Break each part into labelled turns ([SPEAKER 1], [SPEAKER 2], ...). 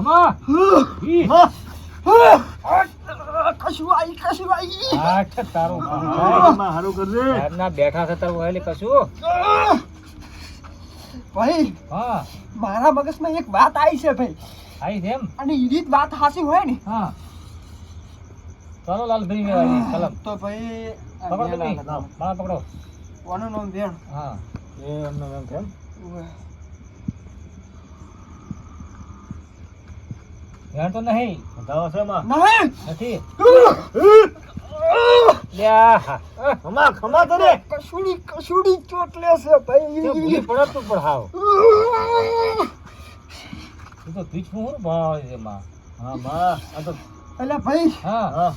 [SPEAKER 1] ખમા ઈ.
[SPEAKER 2] કશું આઈ કશું આઈ
[SPEAKER 1] આ છે તારું કામ થાય.
[SPEAKER 3] માં હારું કરજે
[SPEAKER 1] ઘરના બેઠા છે તારું વહેલી કશું
[SPEAKER 2] ભાઈ
[SPEAKER 1] હા
[SPEAKER 2] મારા મગજમાં એક વાત આવી છે ભાઈ
[SPEAKER 1] આવી છે એમ
[SPEAKER 2] અને ઈ રીત વાત હાસી હોય ને
[SPEAKER 1] હા ચાલો લાલભાઈ મેળવી કલમ
[SPEAKER 2] તો ભાઈ
[SPEAKER 1] પકડો તમે મારા પકડો
[SPEAKER 2] કોનું નામ વેણ
[SPEAKER 1] હા
[SPEAKER 3] એ એમનું એમ કેમ
[SPEAKER 2] ઉવે.
[SPEAKER 1] તો નહીં.
[SPEAKER 3] બતાવો છે માં
[SPEAKER 2] નહીં.
[SPEAKER 1] નથી. લ્યા હા.
[SPEAKER 3] ખમા ખમા તને
[SPEAKER 2] કસુડી કસુડી ચોટલે છે ભાઈ.
[SPEAKER 1] ભૂલી પડે તું પણ તો પીછું હું ભાવ છે માં
[SPEAKER 3] હા માં આ તો
[SPEAKER 2] એટલે ભાઈ
[SPEAKER 1] હા.
[SPEAKER 3] હા.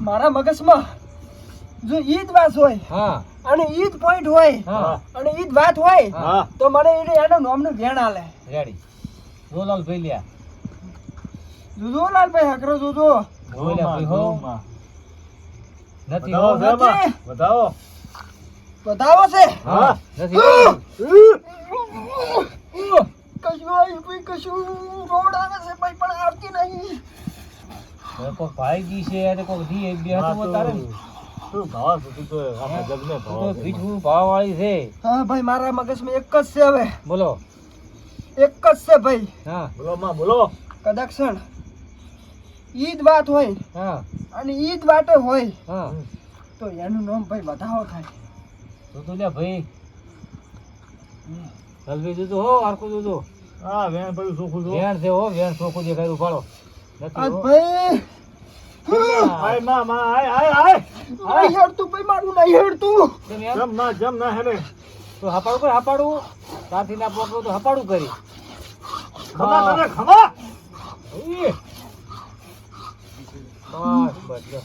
[SPEAKER 2] મારા મગજમાં જો ઈદ વાસ વાત હોય
[SPEAKER 1] હા.
[SPEAKER 2] અને ઈદ પોઈન્ટ હોય
[SPEAKER 1] હા.
[SPEAKER 2] અને ઈદ વાત હોય
[SPEAKER 3] હા.
[SPEAKER 2] તો મને એને એનું નામનું વેણ આલે.
[SPEAKER 1] રેડી. જો લાલભાઈ લ્યા
[SPEAKER 2] જોજો લાલભાઈ હકરો જોજો.
[SPEAKER 1] નથી હો
[SPEAKER 3] છે માં બતાવો
[SPEAKER 2] બતાવો છે?
[SPEAKER 1] હા નથી
[SPEAKER 2] કશું ભાઈ કશું. રોડ આવે છે ભાઈ પણ આવતી નહીં.
[SPEAKER 1] હવે ભાઈ જી છે અને કોક જી એક બે
[SPEAKER 3] માં
[SPEAKER 1] તારે
[SPEAKER 3] શું ભાવ છે તો આખા જગને ભાવ
[SPEAKER 1] તો
[SPEAKER 3] છે.
[SPEAKER 1] પીછું ભાવ વાળી છે.
[SPEAKER 2] હા ભાઈ મારા મગજમાં એક જ છે હવે.
[SPEAKER 1] બોલો.
[SPEAKER 2] એક જ છે ભાઈ.
[SPEAKER 1] હા.
[SPEAKER 3] બોલો માં બોલો.
[SPEAKER 2] કદાક્ષણ. ઈ જ વાત હોય
[SPEAKER 1] હા.
[SPEAKER 2] અને ઈ જ વાતે હોય
[SPEAKER 1] હા.
[SPEAKER 2] તો એનું નામ ભાઈ વધાવો થાય
[SPEAKER 1] તો તો લે ભાઈ. હલવી દીધું હો હરખું દીધું
[SPEAKER 3] હા વેણ પડ્યું ચોખ્ખું જો.
[SPEAKER 1] વેણ છે હો વેણ ચોખ્ખું દેખાય ઉપાડો.
[SPEAKER 2] ભાઈ.
[SPEAKER 3] આયમાં માં આય આય આય.
[SPEAKER 2] નહીં હેડતું ભાઈ મારું નહીં હેડતું.
[SPEAKER 3] જમ ના જમ ના હેડે.
[SPEAKER 1] તો હપાડું કર હપાડું. ત્યાંથી ના પકડો તો હપાડું કરી.
[SPEAKER 3] ખમા ખમા.
[SPEAKER 1] ઈ. બસ બસ જો.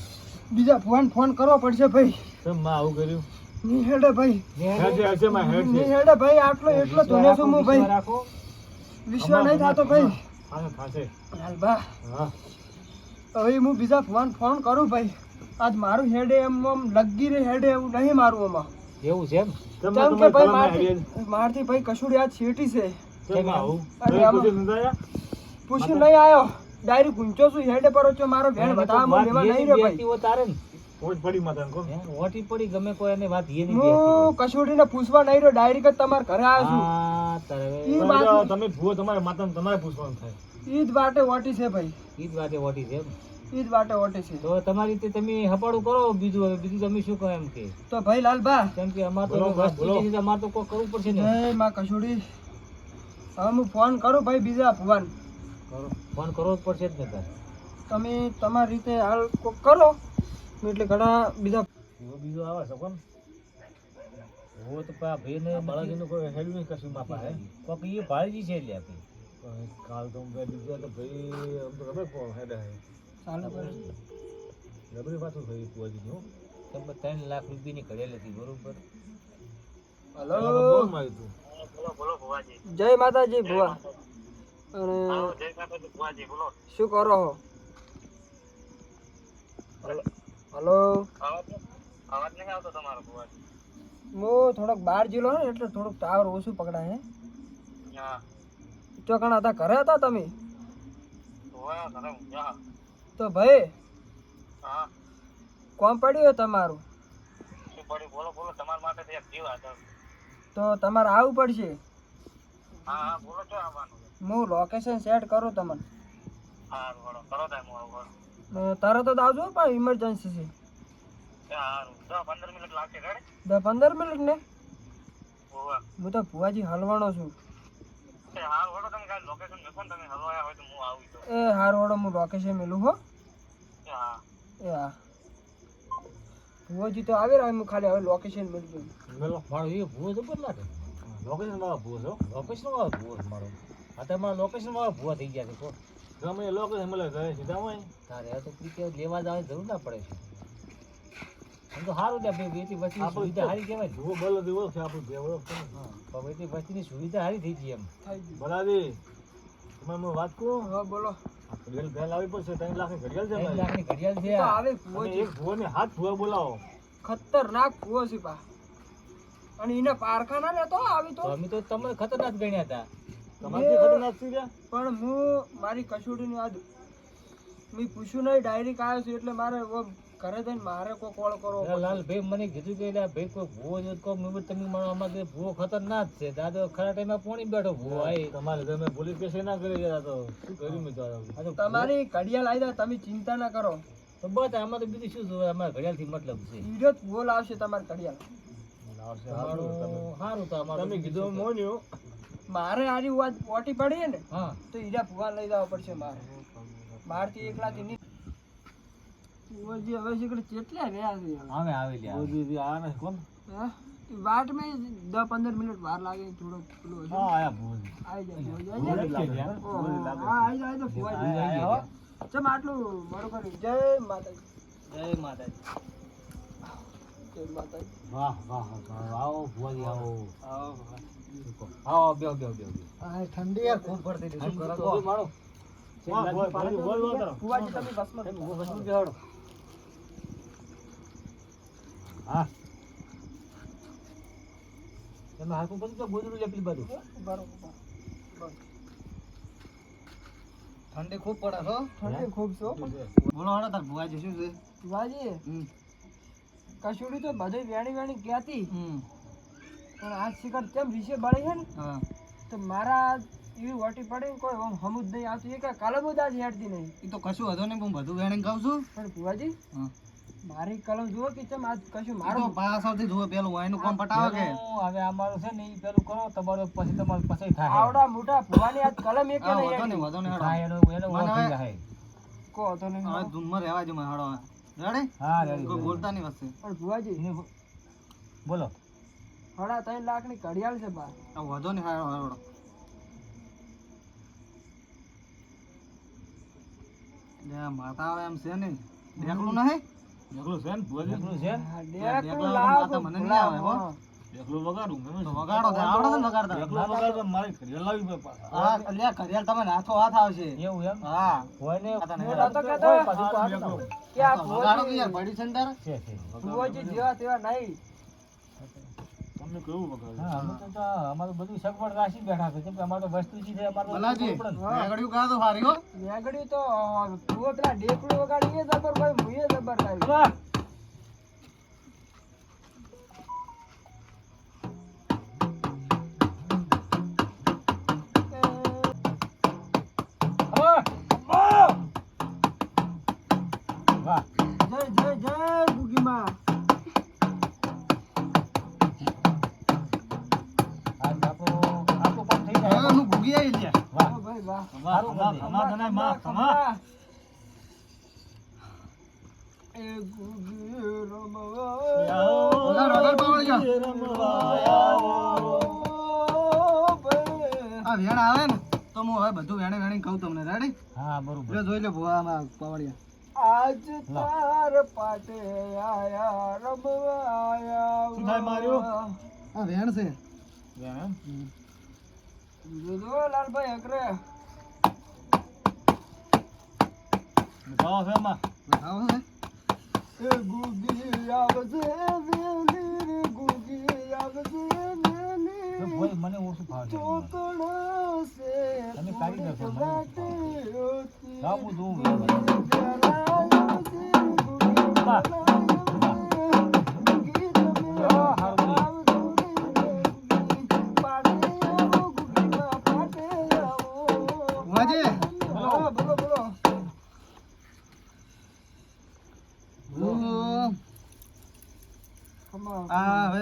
[SPEAKER 2] બીજા ફોન ફોન કરવો પડશે ભાઈ.
[SPEAKER 3] કેમ માં આવું કર્યું?
[SPEAKER 2] ની હેડે ભાઈ.
[SPEAKER 3] હેડે હેડે
[SPEAKER 2] માં
[SPEAKER 3] હેડની
[SPEAKER 2] હેડે ભાઈ આટલો એટલો ધોને છું હું ભાઈ.
[SPEAKER 1] રાખો.
[SPEAKER 2] વિશ્વાસ નહીં થતો ભાઈ.
[SPEAKER 3] આને થાશે.
[SPEAKER 2] હાલબા
[SPEAKER 3] હા.
[SPEAKER 2] હવે હું બીજા ફોન ફોન કરું ભાઈ. આજ મારું હેડે એમ આમ લગી રે હેડે એવું નહીં મારું આમાં.
[SPEAKER 1] એવું છે એમ?
[SPEAKER 2] કેમ કે ભાઈ મારથી મારથી ભાઈ કશું યાદ છેટી છે.
[SPEAKER 3] કેમ આવું? પૂછી
[SPEAKER 2] પૂછ્યું નહીં આવ્યો ડાયરેક્ટ ગુંચો છું હેડ પર છો મારો ભેણ બતાવવા લેવા નહીં રે ભાઈ.
[SPEAKER 1] તારે
[SPEAKER 3] ઓટ પડી માતા કો?
[SPEAKER 1] ઓટી પડી ગમે કોઈ એને વાત એ નહીં
[SPEAKER 2] હું કશુડીને પૂછવા નહીં રો ડાયરી કે તમાર ઘરે આવ્યો છું
[SPEAKER 3] તમે ભૂવો તમારે માતા તમારે પૂછવાનું થાય.
[SPEAKER 2] ઈદ વાટે ઓટી છે ભાઈ.
[SPEAKER 1] ઈદ વાટે ઓટી છે
[SPEAKER 2] ઈદ વાટે ઓટી છે.
[SPEAKER 1] તો તમારી રીતે તમે હપાડું કરો બીજું હવે બીજું તમે શું કહો એમ કે?
[SPEAKER 2] તો ભાઈ લાલબા
[SPEAKER 1] કેમ કે અમાર તો અમાર તો કોઈ કરવું પડશે ને.
[SPEAKER 2] માં કશુડી હવે હું ફોન કરું ભાઈ બીજા ભુવન.
[SPEAKER 1] ફોન કરવો જ પડશે જ ને તારે.
[SPEAKER 2] તમે તમારી રીતે હાલ કોક કરો. એટલે ઘણા બીજા
[SPEAKER 1] એવો બીજો આવે છે કોણ? હો તો પા ભાઈ ને
[SPEAKER 3] બાળાજીનું કોઈ હેડ નહીં કશું માપા હે?
[SPEAKER 1] કોક એ ભાળજી છે એટલે આપી.
[SPEAKER 3] કાલ તો હું બે બીજો તો ભાઈ આમ તો ગમે કોણ હેડ હે.
[SPEAKER 2] ચાલે ભાઈ
[SPEAKER 3] જબરી પાછું થઈ પહોંચી નું
[SPEAKER 1] તમે ત્રણ લાખ રૂપિયાની ઘડેલ હતી બરોબર?
[SPEAKER 2] હલો.
[SPEAKER 3] બોલ મારી તું.
[SPEAKER 2] જય માતાજી ભુવા. અને શું કરો હો? હલો હું થોડોક બહાર જીલો ને એટલે થોડુંક ટાવર ઓછું પકડાય હે. ચોકણા હતા ઘરે હતા તમે? તો ભાઈ કોમ પડ્યું તમારું? તો તમારે આવવું પડશે? હું લોકેશન સેટ કરું તમને. અ, તરત જ આવજો પણ ઇમરજન્સી છે. દસ પંદર મિનિટ ને? હું તો ભુવાજી હલવાનો છું. એ હારું વડો હું લોકેશન મેલું હો. એ હા. ભુવાજી તો આવી રહ્યા હું ખાલી હવે લોકેશન મેળવી
[SPEAKER 3] મેલો
[SPEAKER 1] મારો એ ભુવો જબર લાગે.
[SPEAKER 3] લોકેશન મારો ભુવો છો
[SPEAKER 1] લોકેશન મારો ભુવો મારો. આ તો મારા લોકેશન વાળો ભૂવા થઈ ગયા છે તો.
[SPEAKER 3] ગમે એ લોકેશન મળે ઘરે સીધા હોય.
[SPEAKER 1] તારે તો પ્રીતિ લેવા જવાની જરૂર ના પડે છે. આમ તો સારું છે ભાઈ બેટી વસ્તીની સુવિધા સારી કહેવાય
[SPEAKER 3] જુઓ બોલો દેવો છે આપણું જે ઓળખે
[SPEAKER 1] પણ બેટી વસ્તીની સુવિધા સારી થઈ ગઈ એમ.
[SPEAKER 2] થઈ
[SPEAKER 3] બરાબર. તમારે હું વાત કરું?
[SPEAKER 2] હા બોલો.
[SPEAKER 3] ઘડિયાળ ભેલ આવી પડશે ત્રણ લાખ ઘડિયાળ છે
[SPEAKER 1] ત્રણ લાખ ઘડિયાળ છે
[SPEAKER 2] આવે
[SPEAKER 3] એક ભૂવો ને હાથ ભૂવા બોલાવો.
[SPEAKER 2] ખતરનાક ભુવો છે પા અને એના પારખા ના તો આવી
[SPEAKER 1] તો.
[SPEAKER 2] તો
[SPEAKER 1] અમે તો તમને ખતરનાક ગણ્યા હતા.
[SPEAKER 3] તમારે ખતરનાક છે
[SPEAKER 2] પણ હું મારી કસોટીની યાદ મેં પૂછ્યું નહીં ડાયરેક્ટ આવ્યો છું એટલે મારે ઘરે જઈને મારે કોઈ કોલ
[SPEAKER 1] કરો લાલ ભાઈ મને કીધું કે ભાઈ કોઈ ભૂવો જો કહો મેં તમે મારો આમાં તો ભૂવો ખતરનાક છે. દાદો ખરા ટાઈમે પોણી બેઠો ભૂવો આય.
[SPEAKER 3] તમારે તમે પોલીસ કેસ ના કરી ગયા તો શું કર્યું મેં તો
[SPEAKER 2] તમારી ઘડિયાળ આવી તમે ચિંતા ના કરો.
[SPEAKER 1] તો બસ આમાં તો બીજું શું જોવે? અમારા ઘડિયાળથી મતલબ છે.
[SPEAKER 2] ઈડો બોલ આવશે તમારી ઘડિયાળ.
[SPEAKER 3] આવશે, સારું,
[SPEAKER 1] તમારું તો અમારું
[SPEAKER 3] તમે કીધું મોન્યું.
[SPEAKER 2] મારે આજે વાત ઓટી પડી ને તો હીરા ભુવા લઈ જવા પડશે મારે બહારથી એકલાથી નહીં ઓજી હવે શીખડે કેટલા રહ્યા છે
[SPEAKER 1] હવે આવી લે
[SPEAKER 3] ઓજી જી આ ને કોણ?
[SPEAKER 2] હા? એ વાટમાં દસ પંદર મિનિટ વાર લાગે થોડો પેલું
[SPEAKER 3] હા, આયા બોજી.
[SPEAKER 2] આવી જાય આવી જાય.
[SPEAKER 3] હા.
[SPEAKER 2] આવી જાય, જાય.
[SPEAKER 1] આયા, આયા, હો.
[SPEAKER 2] ચમ આટલું કર્યું જય માતાજી
[SPEAKER 1] જય માતાજી
[SPEAKER 2] જય માતાજી
[SPEAKER 1] વાહ વાહ વાહ આવો ભુવાજી આવો
[SPEAKER 2] આવો. આ ઠંડી યાર ખૂબ પડતી હતી. શું કરો
[SPEAKER 1] તો. હા તમે બધું લે પેલી બાજુ.
[SPEAKER 2] બરોબર.
[SPEAKER 4] ઠંડી ખૂબ પડે છો
[SPEAKER 2] ઠંડી ખૂબ છે હો.
[SPEAKER 4] બોલો હાલો તાર ભુવાજી શું છે?
[SPEAKER 2] ભુવાજી કસુડી તો બધું વેણી વેણી ક્યાંથી
[SPEAKER 4] હમ.
[SPEAKER 2] પણ આ શિકાર કેમ વિશે બળે છે ને? તો મારા એવી વટી પડી ને કોઈ આમ હમું નહીં આવતું. એ કલમ જ આજ હેડતી નહીં.
[SPEAKER 4] એ તો કશું હતો નહીં હું બધું વેણી કહું છું.
[SPEAKER 2] પણ ભુવાજી
[SPEAKER 4] હા.
[SPEAKER 2] મારી કલમ જુઓ કે ચમ આજ કશું મારો
[SPEAKER 4] પાછળથી જુઓ પેલું વાયનું કામ પટાવે કે?
[SPEAKER 1] હવે અમારું છે ને એ પેલું કરો તમારો પછી તમારું પછી થાય.
[SPEAKER 2] આવડા મોટા ભુવાની આજ કલમ એક નહીં
[SPEAKER 4] વધો
[SPEAKER 2] ને
[SPEAKER 4] વધો ને
[SPEAKER 1] એનો એનો થઈ જાય.
[SPEAKER 2] કો હતો નહીં
[SPEAKER 4] હવે ધૂનમાં રહેવા જો મને હાડો રેડી
[SPEAKER 1] હા
[SPEAKER 4] બોલતા નહીં વસ્તુ
[SPEAKER 2] પણ ભુવાજી
[SPEAKER 1] એને બોલો.
[SPEAKER 2] હડા ત્રણ લાખની ઘડિયાળ છે બા.
[SPEAKER 4] વધો માતા આવે એમ છે દેખલું નહીં?
[SPEAKER 3] છે ને ભુવાજી?
[SPEAKER 1] એકલું છે?
[SPEAKER 2] હા,
[SPEAKER 4] ડેકલું
[SPEAKER 2] ડેકલું
[SPEAKER 4] લાવો,
[SPEAKER 2] લાવો,
[SPEAKER 4] મને નહીં આવે, હો.
[SPEAKER 2] હા.
[SPEAKER 3] વગાડું મેં
[SPEAKER 4] તો વગાડો તે આવડે ને વગાડતા?
[SPEAKER 3] એકલું વગાડું તો ઘડિયાળ લાવવી પડે
[SPEAKER 4] હા લે ઘડિયાળ તમે હાથો હાથ આવશે.
[SPEAKER 1] એવું એમ?
[SPEAKER 4] હા.
[SPEAKER 1] હોય ને
[SPEAKER 4] આ
[SPEAKER 2] તો કહેતો
[SPEAKER 1] હોય, પાછું તો હાથ
[SPEAKER 2] કે આ
[SPEAKER 4] વગાડો યાર પડી છે
[SPEAKER 1] છે છે
[SPEAKER 2] જેવા તેવા નહીં.
[SPEAKER 3] તમને કેવું વગાડું?
[SPEAKER 1] હા અમે તો અમારું બધું સગવડ રાખી બેઠા છે. કેમ કે અમારે તો વસ્તુ છે અમારે તો
[SPEAKER 4] ભલાજી કાં તો હારી હો.
[SPEAKER 2] મેગડ્યું તો તું પેલા ડેકડું વગાડી એ જબર ભાઈ મુએ જબર લાવી
[SPEAKER 4] તો હું હવે બધું વેણે વેણે કહું તમને. રેડી
[SPEAKER 1] હા બરોબર.
[SPEAKER 4] જો જોઈ લે ભુવા આમાં પાવળિયા
[SPEAKER 2] આજ તાર પાટે આયા રમવા આયા
[SPEAKER 3] શું થાય માર્યો?
[SPEAKER 4] આ વેણ છે.
[SPEAKER 3] એમ?
[SPEAKER 2] જોજો લાલભાઈ અકરે
[SPEAKER 3] ખાવા છે એમાં?
[SPEAKER 4] આવો છે?
[SPEAKER 2] એ ગુગી આવજે વેલી રે ગુગી આવજે
[SPEAKER 1] ભાઈ મને ઓછું તમે કાઢી નાખો, જોઉં.
[SPEAKER 4] હવે.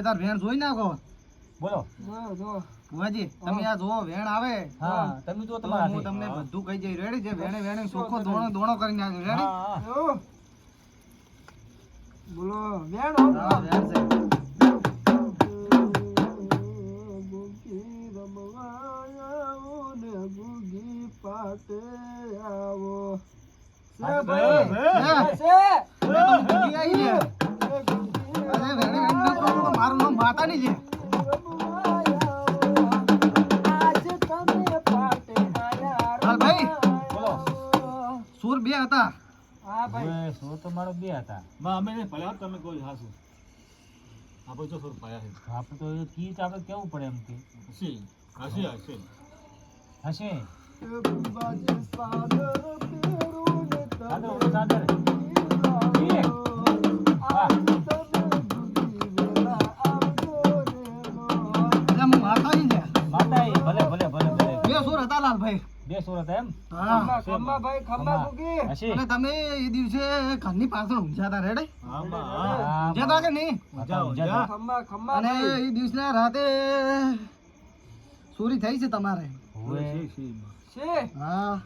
[SPEAKER 4] તાર ભેણ જોઈ નાખો.
[SPEAKER 1] બોલો.
[SPEAKER 2] જો જો
[SPEAKER 4] ભુવાજી તમે આ જોવો વેણ આવે.
[SPEAKER 1] હા તમે જો તમારા
[SPEAKER 4] હું તમને બધું કહી જઈ. રેડી છે? વેણે વેણે ચોખ્ખો દોણો દોણો કરી નાખ્યો રેડી
[SPEAKER 1] હા, હા.
[SPEAKER 2] જો. બોલો વેણ હા
[SPEAKER 4] વેણ છે.
[SPEAKER 2] ગુગી રમવા આવો. ને ગુગી પાટે આવો છે ભાઈ
[SPEAKER 4] હે?
[SPEAKER 2] છે
[SPEAKER 4] હવે તો ભૂગી આઈ લે.
[SPEAKER 2] એ ગુગી
[SPEAKER 4] અરે વેણે વેણ ના કરો તો મારું નામ માતા નહીં છે. હતા.
[SPEAKER 2] હા ભાઈ.
[SPEAKER 1] સો તો મારો બે હતા?
[SPEAKER 3] માં અમે નહીં ભલે તમે કોઈ હાસુ આપણે જો થોડું પાયા છે.
[SPEAKER 1] આપણે તો કી કીચ આપણે કેવું પડે એમ કે?
[SPEAKER 3] હસી
[SPEAKER 1] હશે
[SPEAKER 2] હશે. હશે. સાદર ને
[SPEAKER 1] સાદર
[SPEAKER 4] લાલભાઈ
[SPEAKER 1] બે સુર હતા એમ
[SPEAKER 2] ખમ્મા, ખમ્મા ભાઈ ખમ્મા
[SPEAKER 1] ખમ્મા.
[SPEAKER 4] અને તમે એ દિવસે ઘરની પાછળ ઊંઝા હતા રેડે? હતા કે નહીં?
[SPEAKER 2] ખમ્મા ખમ્મા
[SPEAKER 4] અને એ દિવસના રાતે ચોરી થઈ છે તમારે.
[SPEAKER 2] છે
[SPEAKER 4] હા.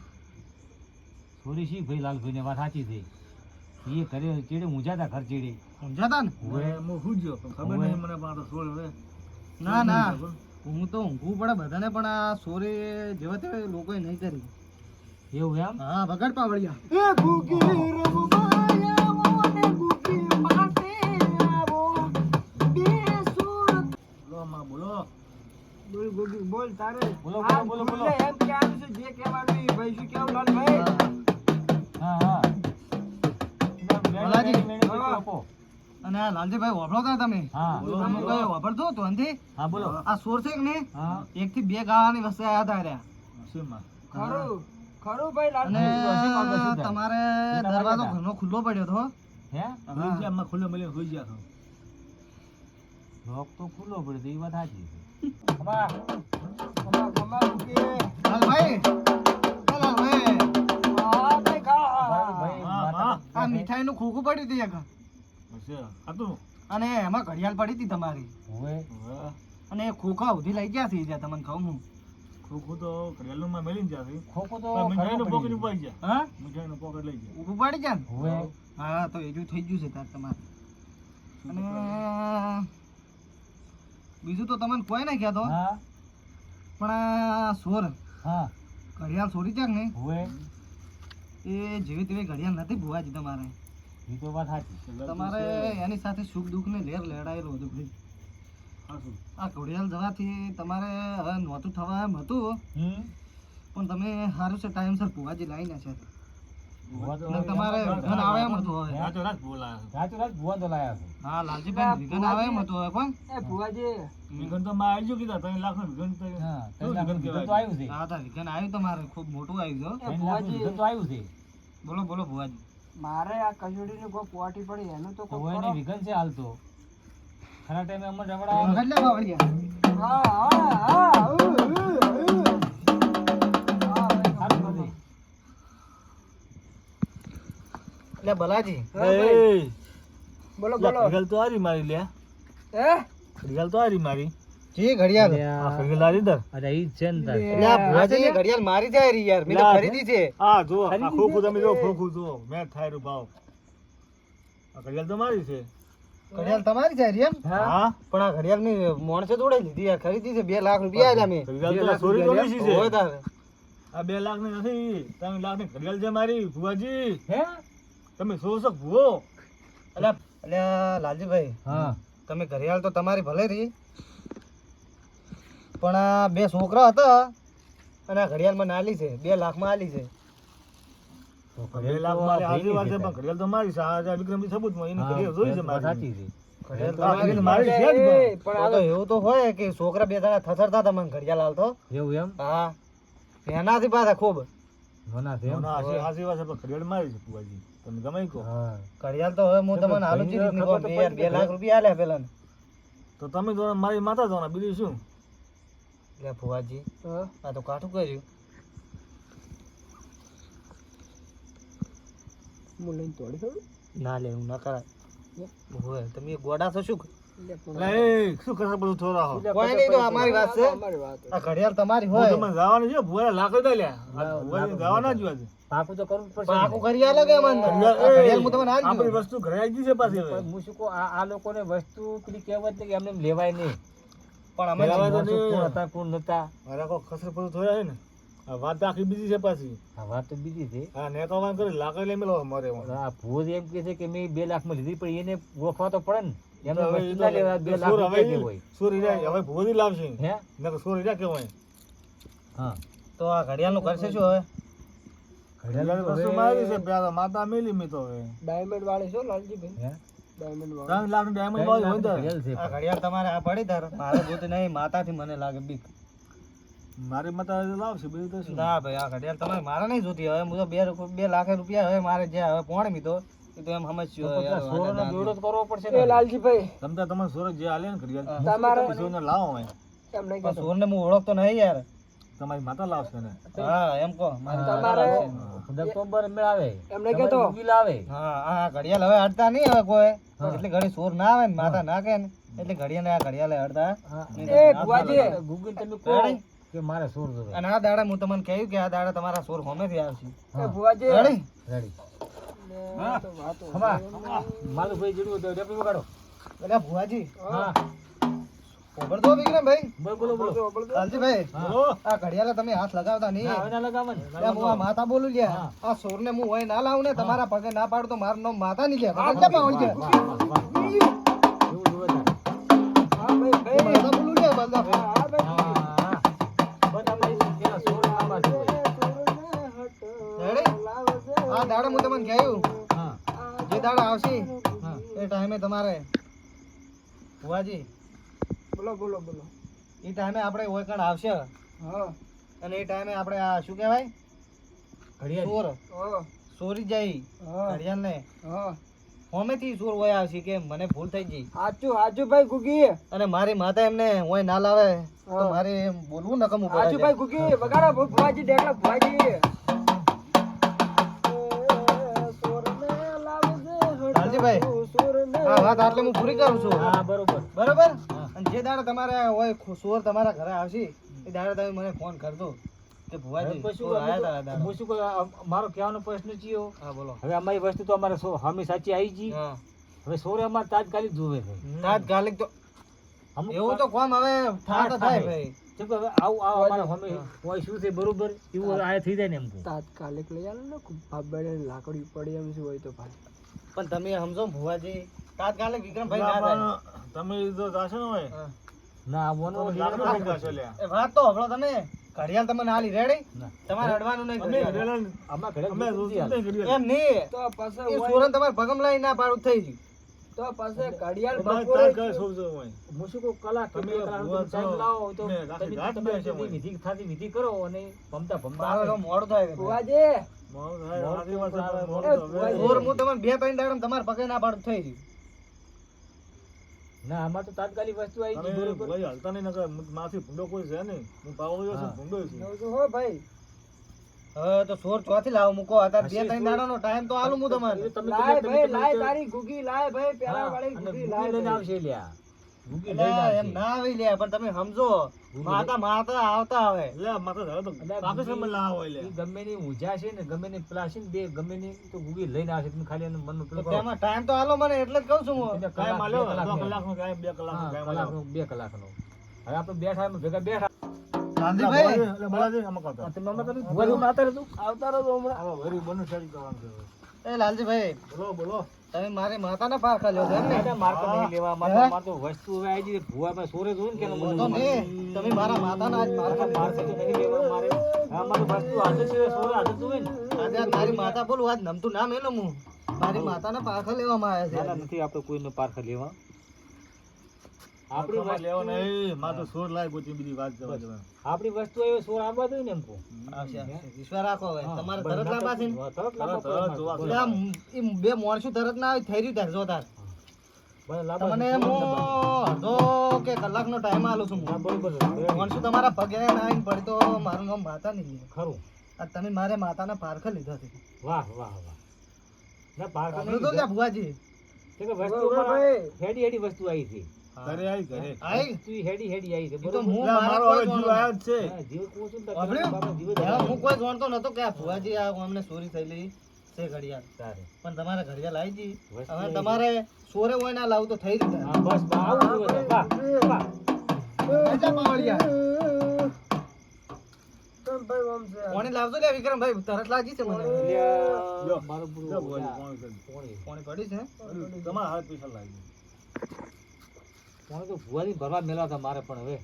[SPEAKER 1] સોરી શી ભાઈ લાલભાઈ ને વાત સાચી થઈ એ ઘરે ચેડે ઊંઝા હતા ઘર ચેડે.
[SPEAKER 4] ઊંઝા ને?
[SPEAKER 1] હોવે.
[SPEAKER 3] હું ખબર. નહીં મને પાછો હવે.
[SPEAKER 4] ના ના. હું તો ઊંઘવું પડે બધાને પણ આ સોરે જેવા તેવા લોકોએ નહીં કરી.
[SPEAKER 1] એવું એમ?
[SPEAKER 4] હા બગાડ પાવડિયા.
[SPEAKER 2] એ આવો માટે આવો. બે
[SPEAKER 3] બોલો માં બોલો.
[SPEAKER 2] બોલ ગોગી બોલ તારે.
[SPEAKER 1] બોલો, બોલો, બોલો,
[SPEAKER 2] એમ
[SPEAKER 1] કે
[SPEAKER 2] એમ છે જે કહેવાનું એ ભાઈ શું કેવું લાલભાઈ?
[SPEAKER 1] હા
[SPEAKER 4] અને આ લાલજીભાઈ વાપરો હતા તમે.
[SPEAKER 1] હા.
[SPEAKER 4] તમે વાપરતો તો અંતે
[SPEAKER 1] હા બોલો.
[SPEAKER 4] આ સોર છે કે
[SPEAKER 1] હા.
[SPEAKER 4] એક થી બે ગાવાની વસ્તુ આયા તા રહ્યા.
[SPEAKER 2] ખરું. ખરું ભાઈ
[SPEAKER 4] અને
[SPEAKER 1] તો
[SPEAKER 4] તમારે દરવાજો ઘણો ખુલ્લો પડ્યો તો
[SPEAKER 1] હે?
[SPEAKER 3] હોઈ ગયા માં ખુલ્લો મળ્યો હોઈ ગયા
[SPEAKER 1] લોક તો ખુલ્લો પડ્યો એ વાત સાચી છે.
[SPEAKER 4] મીઠાઈ મીઠાઈનું ખોખું પડ્યું હતું અને એમાં ઘડિયાળ પડી હતી તમારી. અને ખોખા સુધી લઈ ગયા છે જ્યાં તમને કહું હું.
[SPEAKER 3] ખોખું તો ઘડિયાળનું માં મેલીને ગયા છે
[SPEAKER 1] ખોખો તો
[SPEAKER 3] પણ મીઠાઈનું પોકેટ ઉપાડી ગયા
[SPEAKER 4] હા?
[SPEAKER 3] મીઠાઈનું પોકેટ લઈ ગયા
[SPEAKER 4] ઊભું ગયા હા તો એજું થઈ ગયું છે તાર તમારે. અને બીજું તો તમને કોઈ ના કહેતો.
[SPEAKER 1] હા.
[SPEAKER 4] પણ આ સોર
[SPEAKER 1] હા.
[SPEAKER 4] ઘડિયાળ સોરી છે ને એ જેવી તેવી ઘડિયાળ નથી ભુવાજી તમારે.
[SPEAKER 1] એ તો વાત સાચી
[SPEAKER 4] તમારે એની સાથે સુખ દુઃખ ને લેર લેડાયેલું હતું ભાઈ. આ ઘોડિયાલ જવાથી તમારે હવે નહોતું થવા એમ હતું. પણ તમે સારું છે ટાઈમસર ભુવાજી લાવી નાખ્યા
[SPEAKER 1] ભુવા
[SPEAKER 4] તમારે વિઘન આવે એમ હતું હવે.
[SPEAKER 3] રાતો રાત બોલાયા
[SPEAKER 1] રાતે રાત ભુવા તો લાયા છે.
[SPEAKER 4] હા લાલજીભાઈ વિઘન આવે એમ હતું હવે પણ.
[SPEAKER 2] એ ભુવાજી.
[SPEAKER 3] વિઘન તો માં આવી ગયું કીધા ત્રણ લાખનું વિઘન તો
[SPEAKER 1] હા ત્રણ આવ્યું છે.
[SPEAKER 4] હા તા વિઘન આવ્યું તમારે ખૂબ મોટું આવ્યું છે
[SPEAKER 2] ભુવાજી.
[SPEAKER 1] તો આવ્યું છે.
[SPEAKER 4] બોલો બોલો ભુવાજી.
[SPEAKER 2] મારે આ કચોડીની કોઈ પોટી પડી એનું તો કોઈ
[SPEAKER 1] એની વિઘન છે હાલ તો. ખરા ટાઈમે અમને રમડાવો
[SPEAKER 4] ગલ્લે બાવળિયા.
[SPEAKER 2] હા હા હા
[SPEAKER 4] લે બલાજી.
[SPEAKER 2] બોલો બોલો.
[SPEAKER 3] ગલ તો હારી મારી લે.
[SPEAKER 2] હે?
[SPEAKER 3] ગલ તો હારી મારી.
[SPEAKER 4] જી ઘડિયાળ.
[SPEAKER 3] આ ઘડિયાળ હારી
[SPEAKER 1] અરે ઈ છે ને તાર.
[SPEAKER 4] ભુવાજી ઘડિયાળ મારી જાય રહી યાર. મેં તો ખરીદી છે.
[SPEAKER 3] આ જો આ ખોખું તમે જો ખોખું જો મેં થાય રૂ ભાવ. આ ઘડિયાળ તો મારી છે.
[SPEAKER 4] ઘડિયાળ તમારી જાય રહી એમ?
[SPEAKER 3] હા.
[SPEAKER 4] પણ આ ઘડિયાળની માણસે જોડે લીધી યાર. ખરીદી છે. બે લાખ રૂપિયા મેં.
[SPEAKER 3] ઘડિયાળ તો ચોરી તો છે.
[SPEAKER 4] હોય તારે.
[SPEAKER 3] આ બે લાખની નથી. ત્રણ લાખની ઘડિયાળ છે મારી ભુવાજી.
[SPEAKER 1] હે?
[SPEAKER 3] તમે શું શક ભુવો.
[SPEAKER 4] અલ્યા અલ્યા લાલજીભાઈ
[SPEAKER 1] હા.
[SPEAKER 4] તમે ઘડિયાળ તો તમારી ભલે રહી પણ આ બે છોકરા હતા અને આ ઘડિયાળ મને આલી છે. બે લાખમાં આલી છે
[SPEAKER 3] ઘડિયાળ તો મારી છે આ વિક્રમજી સબૂતમાં એની ઘડિયાળ જોઈ છે મારી.
[SPEAKER 1] સાચી છે.
[SPEAKER 4] એવું તો હોય કે છોકરા બે જણા થથરતા હતા મને ઘડિયાળ આલતો.
[SPEAKER 1] એવું એમ?
[SPEAKER 4] હા. એનાથી પાછા ખૂબ. તો હવે હું તમને આલુ જ રીતની કહું. બે લાખ રૂપિયા આલ્યા પેલા
[SPEAKER 3] તો તમે મારી માતા છો બીજું શું?
[SPEAKER 4] એટલે ફુવાજી. આ તો કાઠું કર્યું.
[SPEAKER 2] હું લઈને તોડી છોડું?
[SPEAKER 4] ના લે હું ના કરાય. હોય તમે ગોડા છો શું
[SPEAKER 2] લે, પણ
[SPEAKER 3] એટલે એ શું કરશે બધું થોડા હો?
[SPEAKER 4] કોઈ નહીં તો અમારી વાત છે. આ ઘડિયાળ તમારી હોય.
[SPEAKER 3] તમને જવાનું છે ભુવા લાખ દે લ્યા. આ ભુવાજી જ વાત
[SPEAKER 1] પાકું તો કરવું પડશે.
[SPEAKER 4] પણ
[SPEAKER 1] ને.
[SPEAKER 4] કરી આલો કે અમને
[SPEAKER 3] ઘડિયાળ-
[SPEAKER 4] ઘડિયાળ હું તમને
[SPEAKER 3] આપણી વસ્તુ ઘરે આવી છે પાછી
[SPEAKER 1] હું શું કહું, આ આ લોકોને વસ્તુ પેલી કહેવત કે એમને એમ લેવાય નહીં.
[SPEAKER 4] પણ અમે
[SPEAKER 3] તો
[SPEAKER 1] કોણ હતા કોણ નતા
[SPEAKER 3] મારા કોઈ ખસર પડું થોડા છે ને? આ વાત તો આખી બીજી છે પાછી.
[SPEAKER 1] આ વાત તો બીજી છે.
[SPEAKER 3] હા નેકાવાન કરી લાખ લઈ મેલો મારે
[SPEAKER 1] હા ભૂત એમ કે છે કે મેં બે લાખમાં લીધી પણ એને ગોખવા તો પડે ને. એમને ના
[SPEAKER 3] તો-
[SPEAKER 1] લેવા બે લાખ
[SPEAKER 3] હવે
[SPEAKER 1] રૂપિયા
[SPEAKER 3] ઈ-
[SPEAKER 1] હોય
[SPEAKER 3] સુર રહ્યા, હવે ભુવાજી લાવશે.
[SPEAKER 1] હે?
[SPEAKER 3] ને સુર ઈ કહેવાય. કેવાય
[SPEAKER 1] હા.
[SPEAKER 4] તો આ ઘડિયાળનું કરશે શું હવે?
[SPEAKER 3] ઘડિયાળ વસ્તુ મારી છે પેલા માતા મેલી મી તો હવે.
[SPEAKER 2] ડાયમંડ વાળી છો લાલજીભાઈ.
[SPEAKER 1] હે?
[SPEAKER 3] ત્રણ લાખ ડાયમંડ
[SPEAKER 1] ત્રણ
[SPEAKER 3] હોય તો.
[SPEAKER 1] ઘડિયાળ
[SPEAKER 4] આ ઘડિયાળ તમારે આ પડી તાર. મારે જોતી નહીં માતાથી મને લાગે બીક.
[SPEAKER 3] મારી માતા લાવશે બીજું તો શું?
[SPEAKER 4] ના ભાઈ આ ઘડિયાળ તમારે મારે નહીં જોતી. હવે હું તો બે બે લાખ રૂપિયા હવે મારે જે હવે પોણ મીધો એ તો એમ સમજ્યું.
[SPEAKER 1] સોરોનો કરવો પડશે
[SPEAKER 2] લાલજીભાઈ.
[SPEAKER 3] તમતા તમારે સુરત જે હાલે ને ઘડિયાળ
[SPEAKER 2] તમારે
[SPEAKER 3] સોરને લાવો
[SPEAKER 2] એમ નહીં.
[SPEAKER 4] સોરને હું ઓળખતો નહીં યાર.
[SPEAKER 3] તમારી માતા લાવશે ને?
[SPEAKER 4] હા એમ કહો. મારી
[SPEAKER 2] તમારે
[SPEAKER 1] ઓક્ટોબર મેળાવે.
[SPEAKER 2] એમ નહીં કહેતો.
[SPEAKER 1] તમારે ઊભી
[SPEAKER 4] હા આ ઘડિયાળ હવે અડતા નહીં હવે કોઈ. એટલે ઘડી સોર ના આવે ને માતા ના કે ને એટલે ઘડિયાળ આ ઘડિયાળ અડતા.
[SPEAKER 2] એ ભુવાજી.
[SPEAKER 1] ગુગલ તમે કહો કે મારે સોર જોવે.
[SPEAKER 4] અને આ દાડા હું તમને કહ્યું કે આ દાડા તમારા સોર હોમેથી આવશે.
[SPEAKER 2] એ ભુવાજી.
[SPEAKER 4] રેડી
[SPEAKER 1] રેડી
[SPEAKER 2] હા. તો વાતો
[SPEAKER 1] હમા મારું ભાઈ જેડું તો ડેપી વગાડો.
[SPEAKER 4] એટલે ભુવાજી.
[SPEAKER 1] હા.
[SPEAKER 4] ખબર તો વિક્રમભાઈ
[SPEAKER 1] બોલો બોલો બોલો.
[SPEAKER 4] લાલજીભાઈ આ ઘડિયાળે તમે હાથ લગાવતા નહીં.
[SPEAKER 1] ના, હવે ને.
[SPEAKER 4] હું આ માતા બોલું લ્યા. આ સોરને હું હોય ના લાવું ને તમારા પગે ના પાડું તો મારું નામ માતા નહીં લ્યા. પગે.
[SPEAKER 2] હા ભાઈ
[SPEAKER 4] માતા બોલું
[SPEAKER 2] હા ભાઈ?
[SPEAKER 4] આ દાડા હું તમને કહ્યું. જે દાડા આવશે એ ટાઈમે તમારે. ભુવાજી
[SPEAKER 2] બોલો બોલો બોલો.
[SPEAKER 4] એ ટાઈમે આપણે ઓળખાણ આવશે.
[SPEAKER 2] હા.
[SPEAKER 4] અને એ ટાઈમે આપણે આ શું કહેવાય?
[SPEAKER 1] ઘડિયાળ.
[SPEAKER 4] ચોર
[SPEAKER 2] હા.
[SPEAKER 4] ચોરી જાય ઘડિયાળ ને
[SPEAKER 2] હા.
[SPEAKER 4] હોમેથી ચોર હોય આવશે કે મને ભૂલ થઈ ગઈ.
[SPEAKER 2] આજુ હાચું ભાઈ ગુગી
[SPEAKER 4] અને મારી માતા એમને હોય ના લાવે તો મારે એમ બોલવું નકમ ઉપર
[SPEAKER 2] હાચું ભાઈ ગુગી વગાડો ભુવાજી ડેકડા ભુવાજી.
[SPEAKER 4] લાલજીભાઈ. આ વાત આટલે હું પૂરી કરું છું.
[SPEAKER 1] હા, બરોબર.
[SPEAKER 4] બરોબર. અને જે દાડે તમારે હોય સોર તમારા ઘરે આવશે એ દાડે તમે મને ફોન કરજો. કે ભુવાજી
[SPEAKER 1] હું શું મારો કહેવાનો પ્રશ્ન ચિયો
[SPEAKER 4] હા. બોલો.
[SPEAKER 1] હવે અમારી વસ્તુ તો અમારે હમી સાચી આવી ગઈ. હવે સોરે અમારે તાત્કાલિક જોવે છે.
[SPEAKER 4] તાત્કાલિક તો એવું તો કોમ હવે થાય. થાય ભાઈ
[SPEAKER 1] જેમ કે હવે આવું આવું અમારે હમી હોય શું છે બરોબર? એવું આ થઈ જાય ને
[SPEAKER 2] તાત્કાલિક લઈ આલો ને લાકડી પડી એમ શું હોય તો ભાઈ.
[SPEAKER 4] પણ તમે સમજો ભુવાજી તાત્કાલિક વિક્રમભાઈ ના થાય
[SPEAKER 3] પણ તમે જો જાશો ને હોય
[SPEAKER 1] ના આવવાનું
[SPEAKER 3] લાકડું લઈ જાશો લ્યા.
[SPEAKER 4] એ વાત તો હભળો તમે ઘડિયાળ તમે ના લી
[SPEAKER 1] રેડી
[SPEAKER 4] તમારે અડવાનું નહીં
[SPEAKER 3] અમે
[SPEAKER 4] ઘડિયાળ.
[SPEAKER 3] ઘડિયાળ-
[SPEAKER 1] આમાં.
[SPEAKER 3] ઘડિયાળ.
[SPEAKER 4] એમ નહીં
[SPEAKER 2] તો પછી
[SPEAKER 4] સોરન તમારે ભગમ લઈ ના પાડું થઈ ગયું
[SPEAKER 2] તો પાસે ઘડિયાળ બપોરે
[SPEAKER 3] તાત્કાલિક સોજો હોય.
[SPEAKER 1] હું શું કહું, કલાક
[SPEAKER 3] તમે છો.
[SPEAKER 1] લાવો તો
[SPEAKER 3] તમે
[SPEAKER 1] તમે. વિધિ થતી વિધિ કરો અને ભમતા ભમતા
[SPEAKER 4] મોડ
[SPEAKER 1] આવે.
[SPEAKER 4] મોડું થાય છે.
[SPEAKER 2] ભુવાજી
[SPEAKER 3] મોડું થાય,
[SPEAKER 1] મોડું
[SPEAKER 3] વાત
[SPEAKER 1] મોડ આવે,
[SPEAKER 3] મોડું
[SPEAKER 2] મોડું
[SPEAKER 3] હવે.
[SPEAKER 4] સોર હું તમને બે ત્રણ દાડમ તમારે પગે ના પાડું થઈ ગયું
[SPEAKER 1] ના આમાં તો તાત્કાલિક વસ્તુ આવી ગઈ બરોબર.
[SPEAKER 3] ભાઈ હાલતા નહીં નકર માથી ભૂંડો કોઈ છે નહીં. હું પાવડો છું ભૂંડો છું.
[SPEAKER 2] હો ભાઈ.
[SPEAKER 4] હવે તો સોર ચોથી લાવો મૂકો હતા બે ત્રણ. દાડાનો ટાઈમ તો આલું હું તમારે
[SPEAKER 2] લાય ભાઈ
[SPEAKER 1] તમે-
[SPEAKER 2] લાય તારી ગુગી લાય ભાઈ પેલા વાળી ગુગી લાય
[SPEAKER 1] લઈને આવશે લ્યા.
[SPEAKER 4] એમ ના આવી લે પણ તમે સમજો. માતા માતા આવતા આવે.
[SPEAKER 3] હોય
[SPEAKER 1] ગમે ની ઊંઝા છે ને ગમે ની પેલા છે ને બે ગમે ની તો લઈને આવશે. તમે ખાલી એનું મનનું
[SPEAKER 4] તો
[SPEAKER 1] પેલું
[SPEAKER 4] તેમાં ટાઈમ તો આલો મને એટલે જ કહું છું હું.
[SPEAKER 1] કલાક,
[SPEAKER 3] માલ્યો,
[SPEAKER 1] બે
[SPEAKER 3] કલાક.
[SPEAKER 1] કલાકનો
[SPEAKER 3] કાંઈ, બે
[SPEAKER 1] બે કલાકનો. હવે આપણે બેઠા એમ ભેગા બેઠા.
[SPEAKER 4] ગાંધીભાઈ!
[SPEAKER 3] એટલે આમાં કરતા.
[SPEAKER 1] તમે તમે
[SPEAKER 2] આવતા રહો હમણાં.
[SPEAKER 3] આવો વરી બનું સેટિંગ કરવાનું છે. હવે.
[SPEAKER 4] એ લાલજીભાઈ
[SPEAKER 3] બોલો બોલો.
[SPEAKER 4] તમે મારી માતાના પારખા લ્યો એમ ને?
[SPEAKER 1] મારે તો નહીં લેવા મારે તો- તો વસ્તુ આવી ગઈ ભૂવા પાસે સોરે જોયું ને કે
[SPEAKER 4] તો તમે મારા માતાના આજ
[SPEAKER 1] મારે
[SPEAKER 4] પારખા
[SPEAKER 1] મારે તો નહીં લેવા મારે. હા મારે વસ્તુ આજે છે સોરે આજે જ હોય ને.
[SPEAKER 4] આજે તારી માતા બોલું આજ નમતું નામ એનું હું. મારી માતાના પારખા લેવામાં આવ્યા છે.
[SPEAKER 1] નથી આપણે કોઈનો પારખા લેવા. આપણી
[SPEAKER 3] લેવો
[SPEAKER 1] વસ્તુ
[SPEAKER 3] નહીં મારે તો સોર લાય ગોતી બીજી વાત જવા દેવા.
[SPEAKER 1] આપણી વસ્તુ એ સોર આંબા દઉં ને એમ
[SPEAKER 4] આવશે. વિશ્વાસ રાખો હવે. તમારે તરત લાંબા છે.
[SPEAKER 1] તરત લાંબા
[SPEAKER 4] બે મોણસું તરત ના આવે થઈ રહ્યું ત્યાં જો. તાર
[SPEAKER 1] બસ, લાંબા
[SPEAKER 4] તમને હું
[SPEAKER 1] લાંબા.
[SPEAKER 4] કે કલાકનો ટાઈમ આલું છું. માણસો તમારા પગે ના આવીને પડી તો મારું નામ માતા નહીં
[SPEAKER 1] ખરું.
[SPEAKER 4] આ તમે મારે માતાના પારખા લીધા છે.
[SPEAKER 1] વાહ વાહ વાહ. ના પારખા
[SPEAKER 4] સાંભળ્યું
[SPEAKER 1] નહીં
[SPEAKER 4] ભુવાજી.
[SPEAKER 1] કે કે વસ્તુ હેડી હેડી વસ્તુ આવી છે
[SPEAKER 3] ઘરે આવી ઘરે.
[SPEAKER 4] આઈ
[SPEAKER 1] વસ્તુ હેડી હેડી આવી છે.
[SPEAKER 4] તો હું મારો કોઈ
[SPEAKER 3] હવે જીવ
[SPEAKER 4] જાણતો
[SPEAKER 3] છે.
[SPEAKER 1] જીવ કહું તો
[SPEAKER 4] સાંભળ્યું?
[SPEAKER 1] બાપા જીવ જ
[SPEAKER 4] પહેલા
[SPEAKER 1] આવે.
[SPEAKER 4] હું કોઈ જાણતો નતો કે આ ભુવાજી આ અમને ચોરી થયેલી છે ઘડિયાળ.
[SPEAKER 1] તારે.
[SPEAKER 4] પણ તમારે ઘડિયાળ આવી
[SPEAKER 1] જી
[SPEAKER 4] હવે તમારે સોરે હોય ના લાવું તો થઈ રહ્યું
[SPEAKER 1] હા, બસ આવું વાહ, વાહ.
[SPEAKER 4] પાણી લાવજો લે વિક્રમભાઈ તરત લાગી છે મને.
[SPEAKER 3] લ્યો.
[SPEAKER 1] મારું પૂરું
[SPEAKER 3] કોણ કરે?
[SPEAKER 4] પડી છે?
[SPEAKER 3] તમારા હાથ પૈસા લાગી
[SPEAKER 1] પોણી તો ભુવાજી ભરવા મેલા હતા મારે પણ હવે.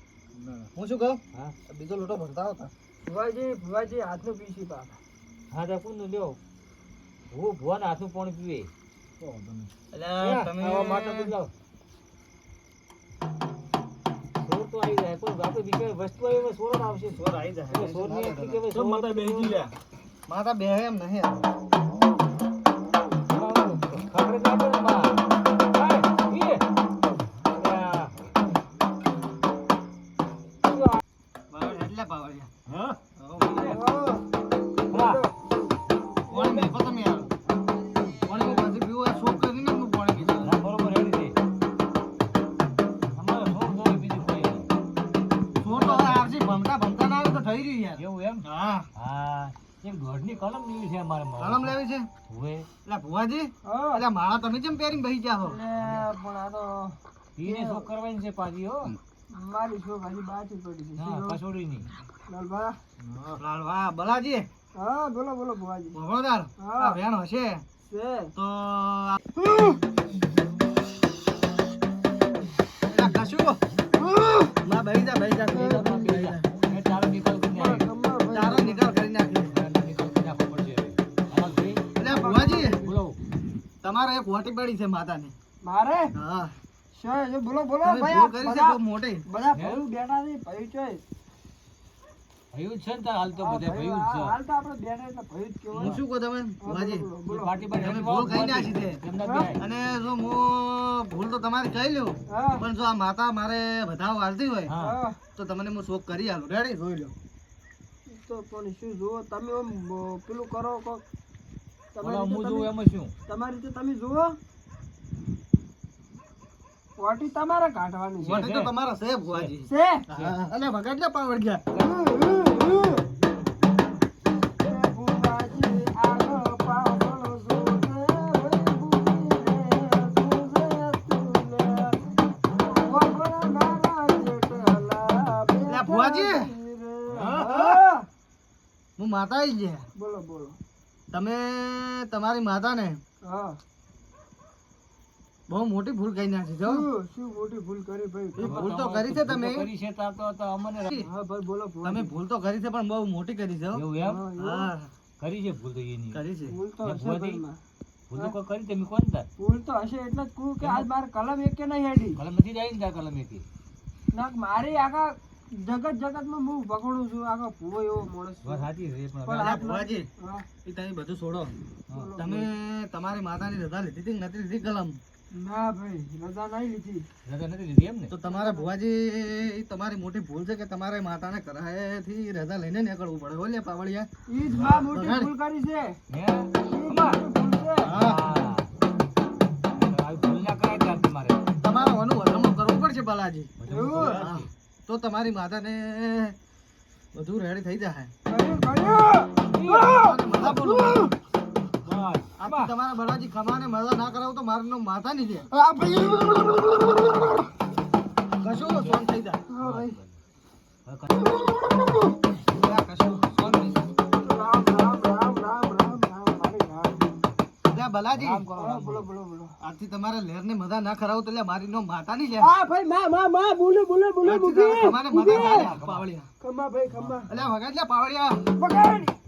[SPEAKER 3] ના. ના.
[SPEAKER 4] હું શું કહું?
[SPEAKER 1] હા.
[SPEAKER 4] બીજો લોટો ભરતા હતા
[SPEAKER 2] ભુવાજી ભુવાજી હાથનું પીસી પા
[SPEAKER 1] હા તો કોણ લ્યો. ભૂ ભુવાના હાથનું પાણી પીવે.
[SPEAKER 3] તો
[SPEAKER 1] આવા. સોર સોર જાય. આપણે બીજા વસ્તુ આવી સોર આવશે.
[SPEAKER 4] સોર આવી જાય.
[SPEAKER 1] એટલે સોરની એટલી કે સોર
[SPEAKER 3] માતા બેસી જી લ્યા.
[SPEAKER 4] માતા બે એમ નહીં.
[SPEAKER 1] ખબર જ ને
[SPEAKER 4] એટલે પાવડિયા
[SPEAKER 3] હા?
[SPEAKER 1] હા.
[SPEAKER 4] કોણ મેકો તમે યાર કોણ મેકો પાછી પીવું હોય કરીને હું કોણે કીધું
[SPEAKER 1] ના, બરોબર રેડી છે. અમારે સોર જોવે બીજું કોઈ નહીં.
[SPEAKER 4] તો આવશે ભમતા ભમતા ના આવે તો થઈ રહ્યું યાર
[SPEAKER 1] એવું એમ
[SPEAKER 4] હા
[SPEAKER 1] હા એક દોઢની કલમ લેવી છે અમારે
[SPEAKER 4] કલમ લેવી છે
[SPEAKER 1] હવે
[SPEAKER 4] એટલે ભુવાજી. એટલે માળા તમે કેમ પહેરીને બેસી ગયા છો
[SPEAKER 2] પણ આ તો
[SPEAKER 1] ઈને શું કરવાની છે પાછી હો
[SPEAKER 2] મારી છોકરી હજી પડી છે.
[SPEAKER 1] હા ની
[SPEAKER 2] લાલભા
[SPEAKER 4] લાલવા બલાજી.
[SPEAKER 2] હા બોલો બોલો ભુવાજી.
[SPEAKER 4] ભગવદાર
[SPEAKER 2] હા.
[SPEAKER 4] આ વેણ હશે.
[SPEAKER 2] છે.
[SPEAKER 4] તો કશું માં બેસી જા બેસી બેસી
[SPEAKER 1] નિકાલ કરી.
[SPEAKER 2] ભાઈ.
[SPEAKER 4] તારો નિકાલ કરી તમારે એક વાટી પડી છે માતાની.
[SPEAKER 2] મારે?
[SPEAKER 4] હા.
[SPEAKER 2] છે? બોલો બોલો ભાઈ
[SPEAKER 4] ભૂલ
[SPEAKER 2] આ
[SPEAKER 4] કરી છે
[SPEAKER 2] બધા
[SPEAKER 4] બહુ
[SPEAKER 2] બધા
[SPEAKER 1] હે?
[SPEAKER 2] બેઠા છે ભાઈ ચોય
[SPEAKER 1] ભયું છે ને તાર હાલ તો
[SPEAKER 2] હા,
[SPEAKER 1] ભયું જ
[SPEAKER 2] હાલ તો આપણે બેઠા એટલે ભાઈ જ
[SPEAKER 4] હું શું કહું તમે
[SPEAKER 2] હા,
[SPEAKER 4] ભુવાજી
[SPEAKER 2] બોલો,
[SPEAKER 1] છે
[SPEAKER 2] બોલો.
[SPEAKER 1] પાર્ટી પર
[SPEAKER 4] તમે ભૂલ કઈ નાખી છે.
[SPEAKER 1] એમના
[SPEAKER 2] હા?
[SPEAKER 1] બે.
[SPEAKER 4] અને જો હું ભૂલ તો તમારી કહી લઉં પણ જો આ માતા મારે વધાવ વાળતી હોય તો તમને હું શોખ કરી આલું. રેડી જોઈ લો.
[SPEAKER 2] તો પણ શું જુઓ તમે પેલું કરો કોક.
[SPEAKER 1] બોલો, હું જોઉં એમાં શું?
[SPEAKER 2] તમારી રીતે તમે જુઓ. વાટી તમારે કાઢવાની છે.
[SPEAKER 4] વાટી તો તમારા છે ભુવાજી.
[SPEAKER 2] છે?
[SPEAKER 4] અને વગાડ લે પાવડ ગયા.
[SPEAKER 2] હા.
[SPEAKER 4] માતા
[SPEAKER 2] બોલો બોલો.
[SPEAKER 4] તમે તમારી માતાને
[SPEAKER 2] હા.
[SPEAKER 4] બહુ મોટી ભૂલ કરી નાખી જો
[SPEAKER 2] શું મોટી ભૂલ કરી ભાઈ?
[SPEAKER 4] ભૂલ તો કરી છે તમે.
[SPEAKER 1] કરી છે તા તો અમને
[SPEAKER 2] હા ભાઈ બોલો
[SPEAKER 4] તમે ભૂલ તો કરી છે પણ બહુ મોટી કરી છે
[SPEAKER 1] એવું એમ?
[SPEAKER 2] હા,
[SPEAKER 1] કરી છે ભૂલ તો એની.
[SPEAKER 4] કરી છે.
[SPEAKER 2] ભૂલ તો.
[SPEAKER 1] ભૂલ તો કરી તમે કોણ તાર
[SPEAKER 2] ભૂલ તો હશે એટલે જ કહું કે આજ મારે કલમ એક કે નહીં હેડી.
[SPEAKER 1] કલમ નથી જાય ને તાર કલમ એક.
[SPEAKER 2] ના મારી આખા જગત જગતમાં હું પકડું છું આખો ભૂવો એવો માણસ.
[SPEAKER 1] વાત સાચી છે પણ
[SPEAKER 4] ભુવાજી એ તમે બધું છોડો. તમે તમારી માતાની રજા લીધી હતી નથી લીધી કલમ?
[SPEAKER 2] ના ભાઈ રજા નહીં લીધી.
[SPEAKER 1] રજા નથી લીધી એમ ને
[SPEAKER 4] તો તમારા ભુવાજી એ તમારી મોટી ભૂલ છે કે તમારે માતાને કરાયેથી રજા લઈને નીકળવું પડે? બોલે પાવળિયા.
[SPEAKER 2] ઈ જ માં મોટી ભૂલ કરી છે.
[SPEAKER 1] હે?
[SPEAKER 2] ઈ જ ભૂલ છે.
[SPEAKER 4] હા.
[SPEAKER 1] હા આવી ભૂલ ના કરાય તાર તમારે.
[SPEAKER 4] તમારે આનું વધામણું કરવું પડશે બાલાજી. તો તમારી માતાને બધું રેડી થઈ જાય
[SPEAKER 2] કર્યું? કર્યું
[SPEAKER 4] તમારા બાલાજી ખમાને મજા ના કરાવું તો નહીં કશું સોન થઈ જાય.
[SPEAKER 2] હા ભાઈ.
[SPEAKER 1] કશું.
[SPEAKER 4] સોન થઈ
[SPEAKER 2] બોલો બોલો બોલો
[SPEAKER 4] તમારે મજા ના કરાવું તો મારી નો માતા છે
[SPEAKER 2] હા ભાઈ માં માં માં બોલો બોલો બોલો
[SPEAKER 4] મજા ના પાવળિયા
[SPEAKER 2] ખમ્મા ભાઈ ખમ્મા
[SPEAKER 4] અલ્યા વગાડ લે પાવળિયા.
[SPEAKER 2] પકડ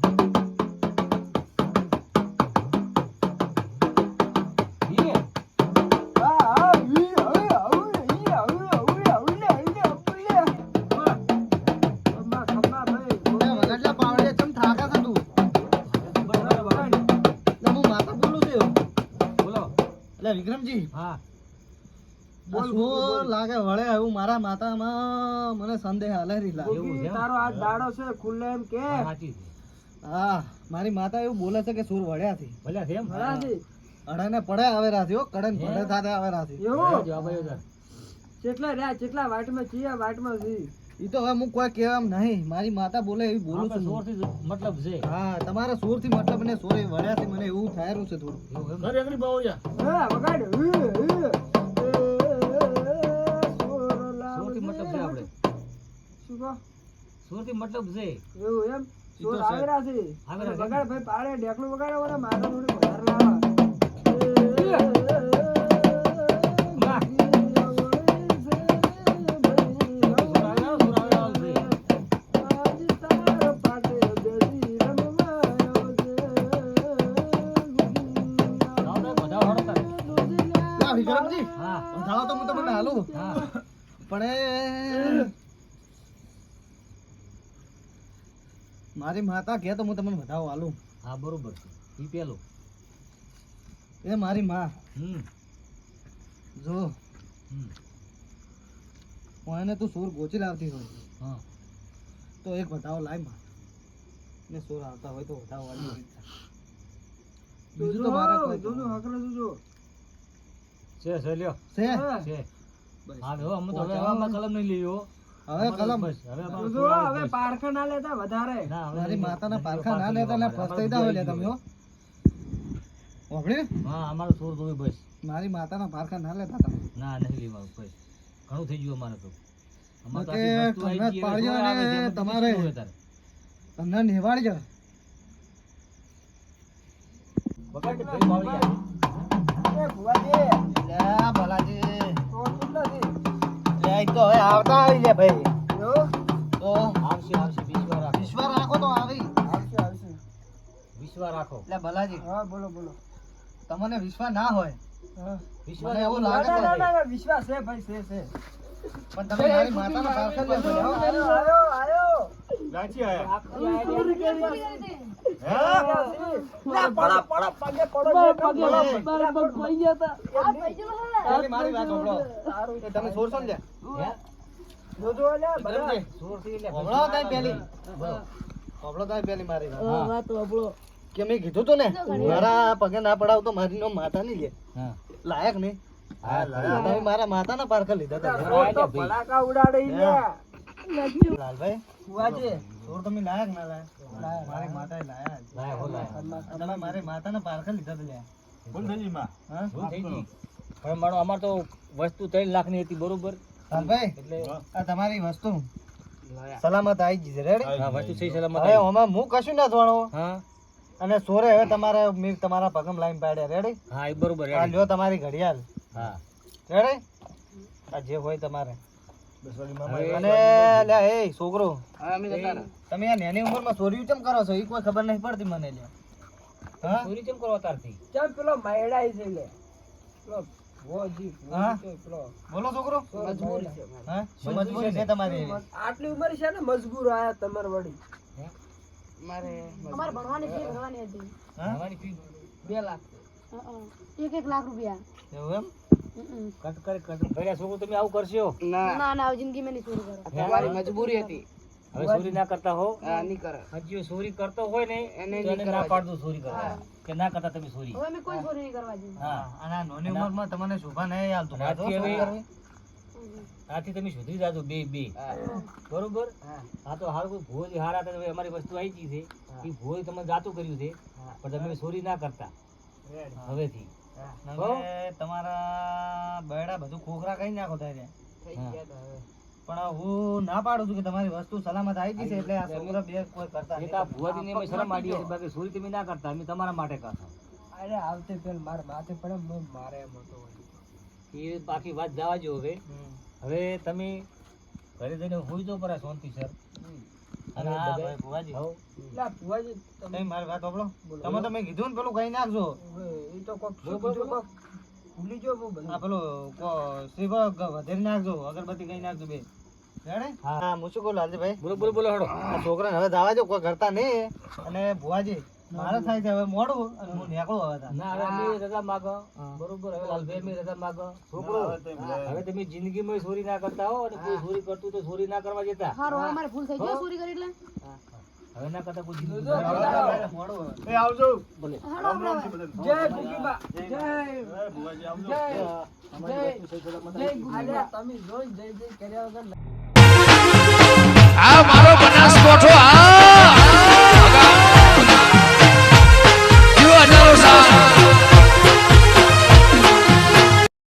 [SPEAKER 4] વિક્રમજી.
[SPEAKER 1] હા.
[SPEAKER 4] શું લાગે વળે એવું મારા માતામાં મને સંદેહ હાલે લાગે.
[SPEAKER 1] એવું
[SPEAKER 2] મૂકી
[SPEAKER 1] છે?
[SPEAKER 2] તારો આ દાડો છે ખુલ્લે એમ કે.
[SPEAKER 4] હા મારી માતા એવું બોલે છે કે સુર વળ્યા થી
[SPEAKER 1] વળ્યા છે એમ?
[SPEAKER 4] અડાને પડે આવે રાથી હો કડન પડે થાતે આવે રાથી
[SPEAKER 2] એવું? કેટલા રહ્યા કેટલા વાટમાં છીએ વાટમાં છી
[SPEAKER 4] ઈ તો હવે હું કોઈ કહેવામ નહીં મારી માતા બોલે એવી બોલું છું.
[SPEAKER 1] સોરથી મતલબ છે
[SPEAKER 4] હા તમારા સોરથી મતલબ ને સોરે વળ્યાથી મને એવું થાયરું છે થોડું?
[SPEAKER 3] ઘરે એકલી.
[SPEAKER 2] હા વગાડ હે. એ, સોર
[SPEAKER 1] સોરથી મતલબ છે આપણે
[SPEAKER 2] શું કહો
[SPEAKER 1] સોરથી મતલબ છે
[SPEAKER 2] એવું એમ સોર
[SPEAKER 4] છે.
[SPEAKER 2] છે વગાડ ભાઈ પાડે ઢેકણું વગાડે ઓલા માથા થોડી
[SPEAKER 4] વિક્રમજી
[SPEAKER 1] હા.
[SPEAKER 4] વધાવો તો હું તમને હાલું
[SPEAKER 1] હા.
[SPEAKER 4] પણ મારી માતા કહે તો હું તમને વધાવો આલું
[SPEAKER 1] હા બરોબર છે. ઈ પેલું.
[SPEAKER 4] એ મારી માં.
[SPEAKER 1] હમ.
[SPEAKER 4] જો. એને તું સૂર ગોચી લાવતી હોય.
[SPEAKER 1] હા.
[SPEAKER 4] તો એક વધાવો લાયમાં ને સૂર આવતા હોય તો વધાવો બીજું તો મારે કોઈ
[SPEAKER 2] જોજો હકરે જોજો.
[SPEAKER 1] છે છે લ્યો.
[SPEAKER 4] છે?
[SPEAKER 1] છે. હવે અમે તો હવે આમાં કલમ નહીં લીધો.
[SPEAKER 4] હવે કલમ.
[SPEAKER 1] હવે
[SPEAKER 2] હવે પારખા ના લેતા વધારે.
[SPEAKER 1] ના
[SPEAKER 4] મારી. માતાના પારખા ના લેતા ને ફસાઈ દા લે તમે હો.
[SPEAKER 1] હા અમારો સોર જોવે બસ.
[SPEAKER 4] મારી માતાના પારખા ના લેતા તમે.
[SPEAKER 1] ના નહીં લેવાનું બસ. ઘણું થઈ ગયું અમારે તો. અમારે તો
[SPEAKER 4] પાડ્યો તમારે-? તમને નિવાડજો
[SPEAKER 1] વખત ભાઈ મારી ગયા
[SPEAKER 2] એ ભુવાજી.
[SPEAKER 4] ભલાજી.
[SPEAKER 2] તો
[SPEAKER 4] ઈ તો હવે આવતા આવી લે ભાઈ. તો
[SPEAKER 1] આવશે આવશે વિશ્વાસ રાખો
[SPEAKER 4] વિશ્વાસ રાખો તો આવી.
[SPEAKER 2] આવશે આવશે.
[SPEAKER 1] વિશ્વાસ રાખો.
[SPEAKER 4] એટલે ભલાજી.
[SPEAKER 2] હા બોલો બોલો.
[SPEAKER 4] તમને વિશ્વાસ ના હોય.
[SPEAKER 1] વિશ્વાસ
[SPEAKER 4] એવું લાગે
[SPEAKER 2] વિશ્વાસ છે ભાઈ છે છે.
[SPEAKER 4] પણ તમે મારી માતાના પારખા લેશો
[SPEAKER 2] આયો આયો આયો.
[SPEAKER 3] આયા. હે.
[SPEAKER 2] લે, પડો, પડો, પગે પડો, જે પડો, પડો.
[SPEAKER 4] ખાલી મારી વાત સાંભળો. એ તમે છોડશો લે
[SPEAKER 2] જોજો લે,
[SPEAKER 4] બરાબર
[SPEAKER 1] જોરથી એટલે
[SPEAKER 4] હોભળો તાઈ પેલી.
[SPEAKER 1] બોલો.
[SPEAKER 4] હોભળો પેલી મારી વાત.
[SPEAKER 1] હા.
[SPEAKER 4] કે મેં કીધું તું ને મારા પગે ના પડાવ તો મારી નો માતા નહીં લે. લાયક નહીં. તમે મારા માતાના પારખા લીધા હતા.
[SPEAKER 2] રોજ ઉડાડે
[SPEAKER 4] લાલભાઈ તમે લાયક ના લાયક. મારી માતાએ લાયા જ.
[SPEAKER 1] હો લાયા.
[SPEAKER 4] તમે મારી માતાના પારખા લીધા હતા
[SPEAKER 3] ભૂલ થઈ ગઈ માં.
[SPEAKER 4] હા?
[SPEAKER 1] ભૂલ થઈ ગઈ. પણ મારો અમાર તો વસ્તુ ત્રણ લાખની હતી બરોબર?
[SPEAKER 4] લાલભાઈ
[SPEAKER 1] એટલે
[SPEAKER 4] આ તમારી વસ્તુ. સલામત આવી ગઈ છે. રેડી
[SPEAKER 1] હા વસ્તુ સહી સલામત
[SPEAKER 4] હવે. હું કશું ના જોણો
[SPEAKER 1] હા?
[SPEAKER 4] અને સોરે હવે તમારે મેં તમારા પગમ લાઈન પાડ્યા. રેડી
[SPEAKER 1] હા એ બરોબર
[SPEAKER 4] આ જો તમારી ઘડિયાળ.
[SPEAKER 1] હા.
[SPEAKER 4] રેડી આ જે હોય તમારે.
[SPEAKER 3] બસ વાળી
[SPEAKER 1] હવે
[SPEAKER 3] મામા
[SPEAKER 4] અને લે એ છોકરો. તમે આ નાની ઉંમરમાં ચોરી કેમ કરો છો? એ કોઈ ખબર નહીં પડતી મને લે હા?
[SPEAKER 1] ચોરી કેમ કરો તારથી
[SPEAKER 2] કેમ પેલો માયડાઈ છે લે? પેલો ભુવાજી,
[SPEAKER 4] હા?
[SPEAKER 2] ભુવાજી તો પેલો.
[SPEAKER 4] બોલો છોકરો.
[SPEAKER 2] મજબૂરી છે.
[SPEAKER 4] હા? શું મજબૂરી છે તમારી.
[SPEAKER 2] આટલી ઉંમર છે ને મજબૂર આયા તમાર વડી
[SPEAKER 1] હે?
[SPEAKER 5] અમારે ભણવાની ફી ભરવાની હતી.
[SPEAKER 2] લાખ.
[SPEAKER 5] એક એક લાખ રૂપિયા.
[SPEAKER 4] એવું એમ?
[SPEAKER 5] હં.
[SPEAKER 1] કટ કરી કટ કર્યા છોકરો તમે આવું કરશો?
[SPEAKER 5] ના. ના ના જિંદગી મેં નહીં ચોરી કરો.
[SPEAKER 1] તમારી
[SPEAKER 2] મજબૂરી હતી.
[SPEAKER 1] હવે ચોરી ના કરતા હો.
[SPEAKER 2] નહીં કરે.
[SPEAKER 1] હજી ચોરી કરતો હોય ને એને ના પાડ દો ચોરી કરવા. કે ના કરતા તમે ચોરી.
[SPEAKER 5] હવે અમે કોઈ ચોરી નહીં કરવા જઈએ.
[SPEAKER 1] હા.
[SPEAKER 4] અને નોની ઉંમરમાં તમને શોભા નહીં હાલતું.
[SPEAKER 1] રાતથી હવે
[SPEAKER 5] હં.
[SPEAKER 1] આથી તમે સુધરી જાજો બે બે. બરોબર? હા. તો હાલ કોઈ ભોજ હારા તો અમારી વસ્તુ આવી ગઈ છે. એ ભોજ તમે જાતું કર્યું છે. પણ તમે ચોરી ના કરતા. હવેથી. હો?
[SPEAKER 4] તમારા બૈડા બધું ખોખરા કઈ નાખો થાય પણ હું ના પાડું છું કે તમારી વસ્તુ સલામત આવી ગઈ છે એટલે આ સમગ્ર બે કોઈ કરતા
[SPEAKER 1] નહીં. આ ભુવાજીને શરમ આડી છે બાકી ચોરી તમે ના કરતા. અમે તમારા માટે કરતા
[SPEAKER 2] અરે આવતે પેલ માર માથે પડે મેં મારે એમ હતો
[SPEAKER 1] એ બાકી વાત જવા જો હવે. હવે તમે ઘરે જઈને હોય તો પરા શાંતિ સર.
[SPEAKER 2] તમે
[SPEAKER 4] તમે કીધું ને પેલું કઈ નાખજો.
[SPEAKER 2] હવે તો ભૂલી જો બહુ
[SPEAKER 4] આ પેલું કો- શ્રીભોગ વધારી નાખજો અગરબત્તી કઈ નાખજો બે.
[SPEAKER 1] હા.
[SPEAKER 4] હા. હું શું કહું લાલજીભાઈ
[SPEAKER 1] બોલો બોલો બોલો હડો.
[SPEAKER 4] આ છોકરાને હવે જવા જો કોઈ કરતા નહીં. અને ભુવાજી મારે થાય છે હવે મોડું અને હું નીકળું હવે
[SPEAKER 1] ના હવે અમે રજા માગો. બરોબર હવે લાલભાઈ અમે રજા માગો. છોકરો. હવે તમે જિંદગીમાં ચોરી ના કરતા હો અને કોઈ ચોરી કરતું તો ચોરી ના કરવા જતા.
[SPEAKER 5] હારો હવે અમારે ભૂલ થઈ ગયો ચોરી કરી એટલે
[SPEAKER 1] હવે ના કરતા કોઈ જિંદગી
[SPEAKER 4] મોડું હવે.
[SPEAKER 3] એ આવજો.
[SPEAKER 1] બોલે.
[SPEAKER 3] રામ રામ.
[SPEAKER 2] જય જય
[SPEAKER 3] એ ભુવાજી આવજો.
[SPEAKER 2] જય.
[SPEAKER 1] જય. જય.
[SPEAKER 2] અલ્યા તમે જોઈ જય જય કર્યા વગર
[SPEAKER 6] આ